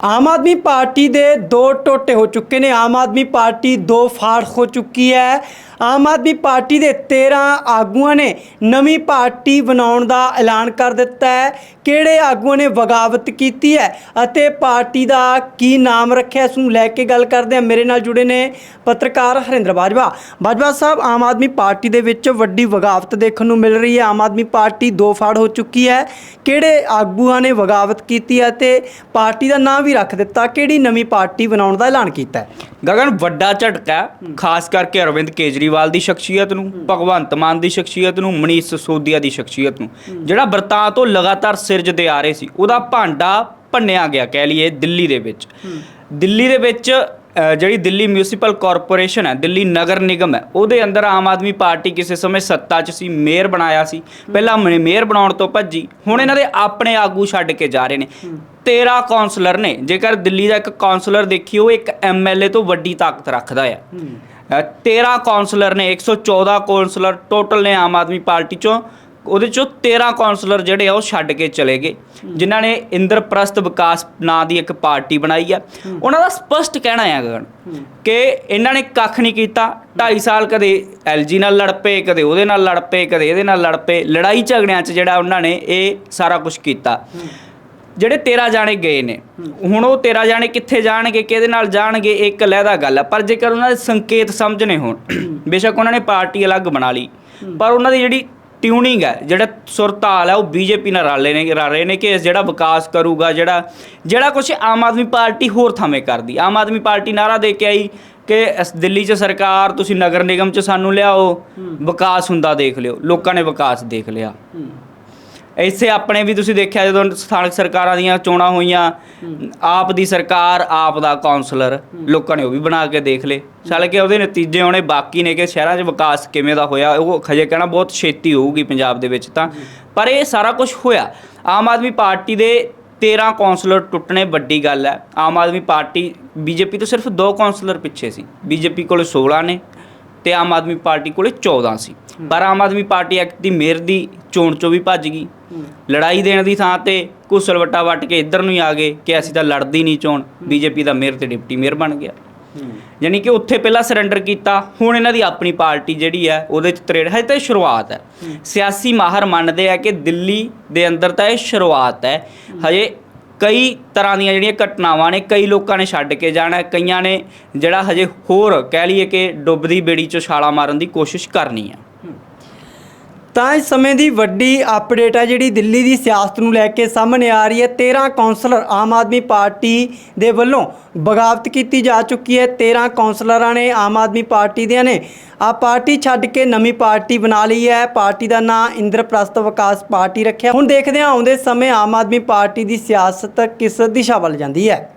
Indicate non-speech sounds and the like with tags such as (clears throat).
ਆਮ Aadmi party ਦੇ ਦੋ ਟੋਟੇ ਹੋ ਚੁੱਕੇ ਨੇ। ਆਮ ਆਦਮੀ ਪਾਰਟੀ ਦੋ ਫਾੜ ਹੋ ਚੁੱਕੀ ਹੈ। ਆਮ ਆਦਮੀ ਪਾਰਟੀ ਦੇ 13 ਆਗੂਆਂ ਨੇ ਨਵੀਂ ਪਾਰਟੀ ਬਣਾਉਣ ਦਾ ਐਲਾਨ ਕਰ ਦਿੱਤਾ ਹੈ। ਕਿਹੜੇ ਆਗੂਆਂ ਨੇ ਬਗਾਵਤ ਕੀਤੀ ਹੈ ਅਤੇ ਪਾਰਟੀ ਦਾ ਕੀ ਨਾਮ ਰੱਖਿਆ ਇਸ ਨੂੰ ਲੈ ਕੇ ਗੱਲ ਕਰਦੇ ਹਾਂ। ਮੇਰੇ ਨਾਲ ਜੁੜੇ ਨੇ ਪੱਤਰਕਾਰ ਹਰਿੰਦਰ ਬਾਜਵਾ। ਬਾਜਵਾ ਸਾਹਿਬ, ਆਮ ਆਦਮੀ ਪਾਰਟੀ ਦੇ ਵਿੱਚ ਵੱਡੀ ਬਗਾਵਤ ਦੇਖਣ ਨੂੰ ਮਿਲ ਰਹੀ ਹੈ। ਆਮ ਆਦਮੀ ਪਾਰਟੀ ਦੋ ਫਾੜ ਹੋ ਚੁੱਕੀ ਹੈ। ਕਿਹੜੇ ਆਗੂਆਂ ਨੇ ਬਗਾਵਤ ਕੀਤੀ ਹੈ ਤੇ ਪਾਰਟੀ ਦਾ ਨਾਮ ਵੀ ਰੱਖ ਦਿੱਤਾ। ਕਿਹੜੀ ਨਵੀਂ ਪਾਰਟੀ ਬਣਾਉਣ ਦਾ ਐਲਾਨ ਕੀਤਾ ਹੈ? ਗਗਨ, ਵੱਡਾ ਝਟਕਾ, ਖਾਸ ਕਰਕੇ ਅਰਵਿੰਦ ਕੇਜਰੀ ਕੇਜਰੀਵਾਲ ਦੀ ਸ਼ਖਸੀਅਤ ਨੂੰ ਭਗਵੰਤ ਮਾਨ ਦੀ ਸ਼ਖਸੀਅਤ ਨੂੰ ਮਨੀਸ਼ ਸਿਸੋਦੀਆ ਦੀ ਸ਼ਖਸੀਅਤ ਨੂੰ। ਜਿਹੜਾ ਵਰਤਾਂ ਤੋਂ ਲਗਾਤਾਰ ਸਿਰਜਦੇ ਆ ਰਹੇ ਸੀ ਉਹਦਾ ਭਾਂਡਾ ਭੰਨਿਆ ਗਿਆ ਕਹਿ ਲਈਏ ਦਿੱਲੀ ਦੇ ਵਿੱਚ। ਦਿੱਲੀ ਦੇ ਵਿੱਚ ਜਿਹੜੀ ਦਿੱਲੀ ਮਿਊਨਿਸਪਲ ਕਾਰਪੋਰੇਸ਼ਨ ਹੈ ਦਿੱਲੀ ਨਗਰ ਨਿਗਮ ਹੈ ਉਹਦੇ ਅੰਦਰ ਆਮ ਆਦਮੀ ਪਾਰਟੀ ਕਿਸੇ ਸਮੇਂ ਸੱਤਾ 'ਚ ਸੀ ਮੇਅਰ ਬਣਾਇਆ ਸੀ। ਪਹਿਲਾਂ ਮੇਅਰ ਬਣਾਉਣ ਤੋਂ ਭੱਜੀ ਹੁਣ ਇਹਨਾਂ ਦੇ ਆਪਣੇ ਆਗੂ ਛੱਡ ਕੇ ਜਾ ਰਹੇ ਨੇ। 13 ਕਾਉਂਸਲਰ ਨੇ ਜੇਕਰ ਦਿੱਲੀ ਦਾ ਇੱਕ ਕਾਉਂਸਲਰ ਉਹ ਇੱਕ ਐਮਐਲਏ ਤੋਂ ਵੱਡੀ ਤਾਕਤ ਰੱਖਦਾ ਆ। ਅ, 13 ਕਾਉਂਸਲਰ ਨੇ 114 ਕਾਉਂਸਲਰ ਟੋਟਲ ਨੇ ਆਮ ਆਦਮੀ ਪਾਰਟੀ ਚੋਂ। ਉਹਦੇ ਚੋਂ 13 ਕਾਉਂਸਲਰ ਜਿਹੜੇ ਆ, ਉਹ ਛੱਡ ਕੇ ਚਲੇ ਗਏ। ਜਿਨ੍ਹਾਂ ਨੇ ਇੰਦਰਪ੍ਰਸਤ ਵਿਕਾਸ ਨਾਂ ਦੀ ਇੱਕ ਪਾਰਟੀ ਬਣਾਈ ਆ। ਉਹਨਾਂ ਦਾ ਸਪਸ਼ਟ ਕਹਿਣਾ ਹੈ ਗਗਨ, ਕਿ ਇਹਨਾਂ ਨੇ ਕੱਖ ਨਹੀਂ ਕੀਤਾ। 2.5 ਸਾਲ ਕਦੇ ਐਲਜੀ ਨਾਲ ਲੜ ਪਏ, ਕਦੇ ਉਹਦੇ ਨਾਲ ਲੜ ਪਏ, ਕਦੇ ਇਹਦੇ ਨਾਲ ਲੜ ਪਏ। ਲੜਾਈ ਝਗੜਿਆਂ 'ਚ ਜਿਹੜਾ ਉਹਨਾਂ ਨੇ ਇਹ ਸਾਰਾ ਕੁਝ ਕੀਤਾ। ਜਿਹੜੇ 13 ਜਾਣੇ ਗਏ ਨੇ ਹੁਣ ਉਹ 13 ਜਾਣੇ ਕਿੱਥੇ ਜਾਣਗੇ ਕਿਹਦੇ ਨਾਲ ਜਾਣਗੇ ਇਹ ਇੱਕ ਲਹਿਦਾ ਗੱਲ ਆ। ਪਰ ਜੇਕਰ ਉਹਨਾਂ ਦੇ ਸੰਕੇਤ ਸਮਝਣੇ ਹੋਣ (clears throat) ਬੇਸ਼ੱਕ ਉਹਨਾਂ ਨੇ ਪਾਰਟੀ ਅਲੱਗ ਬਣਾ ਲਈ। ਪਰ ਉਹਨਾਂ ਦੀ ਜਿਹੜੀ ਟਿਊਨਿੰਗ ਹੈ ਜਿਹੜਾ ਸੁਰਤਾਲ ਹੈ ਉਹ ਬੀਜੇਪੀ ਨਾਲ ਰਲ ਨੇ ਰਲ ਰਹੇ ਨੇ ਕਿ ਜਿਹੜਾ ਵਿਕਾਸ ਕਰੂਗਾ ਜਿਹੜਾ ਜਿਹੜਾ ਕੁਝ ਆਮ ਆਦਮੀ ਪਾਰਟੀ ਹੋਰ ਥਾਵੇਂ ਕਰਦੀ। ਆਮ ਆਦਮੀ ਪਾਰਟੀ ਨਾਰਾ ਦੇ ਕੇ ਆਈ ਕਿ ਇਸ ਦਿੱਲੀ 'ਚ ਸਰਕਾਰ ਤੁਸੀਂ ਨਗਰ ਨਿਗਮ 'ਚ ਸਾਨੂੰ ਲਿਆਓ ਵਿਕਾਸ ਹੁੰਦਾ ਦੇਖ ਲਿਓ ਲੋਕਾਂ ਨੇ ਵਿਕਾਸ ਦੇਖ ਲਿਆ। ਇਸੇ ਆਪਣੇ ਵੀ ਤੁਸੀਂ ਦੇਖਿਆ ਜਦੋਂ ਸਥਾਨਕ ਸਰਕਾਰਾਂ ਦੀਆਂ ਚੋਣਾਂ ਹੋਈਆਂ, ਆਪ ਦੀ ਸਰਕਾਰ, ਆਪ ਦਾ ਕਾਉਂਸਲਰ ਲੋਕਾਂ ਨੇ ਉਹ ਵੀ ਬਣਾ ਕੇ ਦੇਖ ਲਏ। ਸਾਲੇ ਕਿ ਉਹਦੇ ਨਤੀਜੇ ਆਉਣੇ ਬਾਕੀ ਨੇ ਕਿ ਸ਼ਹਿਰਾਂ 'ਚ ਵਿਕਾਸ ਕਿਵੇਂ ਦਾ ਹੋਇਆ, ਉਹ ਖਜੇ ਕਹਿਣਾ ਬਹੁਤ ਛੇਤੀ ਹੋਊਗੀ ਪੰਜਾਬ ਦੇ ਵਿੱਚ ਤਾਂ। ਪਰ ਇਹ ਸਾਰਾ ਕੁਝ ਹੋਇਆ। ਆਮ ਆਦਮੀ ਪਾਰਟੀ ਦੇ 13 ਕਾਉਂਸਲਰ ਟੁੱਟਣੇ ਵੱਡੀ ਗੱਲ ਹੈ। ਆਮ ਆਦਮੀ ਪਾਰਟੀ, ਬੀਜੇਪੀ ਤੋਂ ਸਿਰਫ ਦੋ ਕਾਉਂਸਲਰ ਪਿੱਛੇ ਸੀ। ਬੀਜੇਪੀ ਕੋਲ 16 ਨੇ ਤੇ ਆਮ ਆਦਮੀ ਪਾਰਟੀ ਕੋਲੇ 14 ਸੀ। ਪਰ ਆਮ ਆਦਮੀ ਪਾਰਟੀ ਐਕਟ ਦੀ ਮੇਅਰ ਦੀ ਚੋਣ ਚੋਂ ਵੀ ਭੱਜ ਗਈ। ਲੜਾਈ ਦੇਣ ਦੀ ਥਾਂ ਤੇ ਕੁਸਲ ਵੱਟਾ ਵੱਟ ਕੇ ਇੱਧਰ ਨੂੰ ਹੀ ਆ ਗਏ ਕਿ ਅਸੀਂ ਤਾਂ ਲੜਦੀ ਨਹੀਂ ਚੋਣ। ਬੀਜੇਪੀ ਦਾ ਮੇਅਰ ਤੇ ਡਿਪਟੀ ਮੇਅਰ ਬਣ ਗਿਆ। ਯਾਨੀ ਕਿ ਉੱਥੇ ਪਹਿਲਾਂ ਸਰੈਂਡਰ ਕੀਤਾ, ਹੁਣ ਇਹਨਾਂ ਦੀ ਆਪਣੀ ਪਾਰਟੀ ਜਿਹੜੀ ਹੈ, ਉਹਦੇ ਚ ਤਰੇੜ ਹੈ ਤਾਂ ਇਹ ਸ਼ੁਰੂਆਤ ਹੈ। ਸਿਆਸੀ ਮਾਹਰ ਮੰਨਦੇ ਆ ਕਿ ਦਿੱਲੀ ਦੇ ਅੰਦਰ ਤਾਂ ਇਹ ਸ਼ੁਰੂਆਤ ਹੈ। ਹਜੇ ਕਈ ਤਰ੍ਹਾਂ ਦੀਆਂ ਜਿਹੜੀਆਂ ਘਟਨਾਵਾਂ ਨੇ, ਕਈ ਲੋਕਾਂ ਨੇ ਛੱਡ ਕੇ ਜਾਣਾ, ਕਈਆਂ ਨੇ ਜਿਹੜਾ ਹਜੇ ਹੋਰ ਕਹਿ ਲਈਏ ਕਿ ਡੁੱਬਦੀ ਬੇੜੀ ਚੋਂ ਛਾਲਾ ਮਾਰਨ ਦੀ ਕੋਸ਼ਿਸ਼ ਕਰਨੀ ਹੈ। ਤਾਂ ਇਸ ਸਮੇਂ ਦੀ ਵੱਡੀ ਅਪਡੇਟ ਹੈ ਜਿਹੜੀ ਦਿੱਲੀ ਦੀ ਸਿਆਸਤ ਨੂੰ ਲੈ ਕੇ ਸਾਹਮਣੇ ਆ ਰਹੀ ਹੈ। 13 ਕੌਂਸਲਰ ਆਮ ਆਦਮੀ ਪਾਰਟੀ ਦੇ ਵੱਲੋਂ ਬਗਾਵਤ ਕੀਤੀ ਜਾ ਚੁੱਕੀ ਹੈ। 13 ਕੌਂਸਲਰਾਂ ਨੇ ਆਮ ਆਦਮੀ ਪਾਰਟੀ ਦੇ ਨੇ। ਆ ਪਾਰਟੀ ਛੱਡ ਕੇ ਨਵੀਂ ਪਾਰਟੀ ਬਣਾ ਲਈ ਹੈ। ਪਾਰਟੀ ਦਾ ਨਾਂ ਇੰਦਰਪ੍ਰਸਤ ਵਿਕਾਸ ਪਾਰਟੀ ਰੱਖਿਆ। ਹੁਣ ਦੇਖਦੇ ਹਾਂ, ਆਉਂਦੇ ਸਮੇਂ ਆਮ ਆਦਮੀ ਪਾਰਟੀ ਦੀ ਸਿਆਸਤ ਕਿਸ ਦਿਸ਼ਾ ਵੱਲ ਜਾਂਦੀ ਹੈ।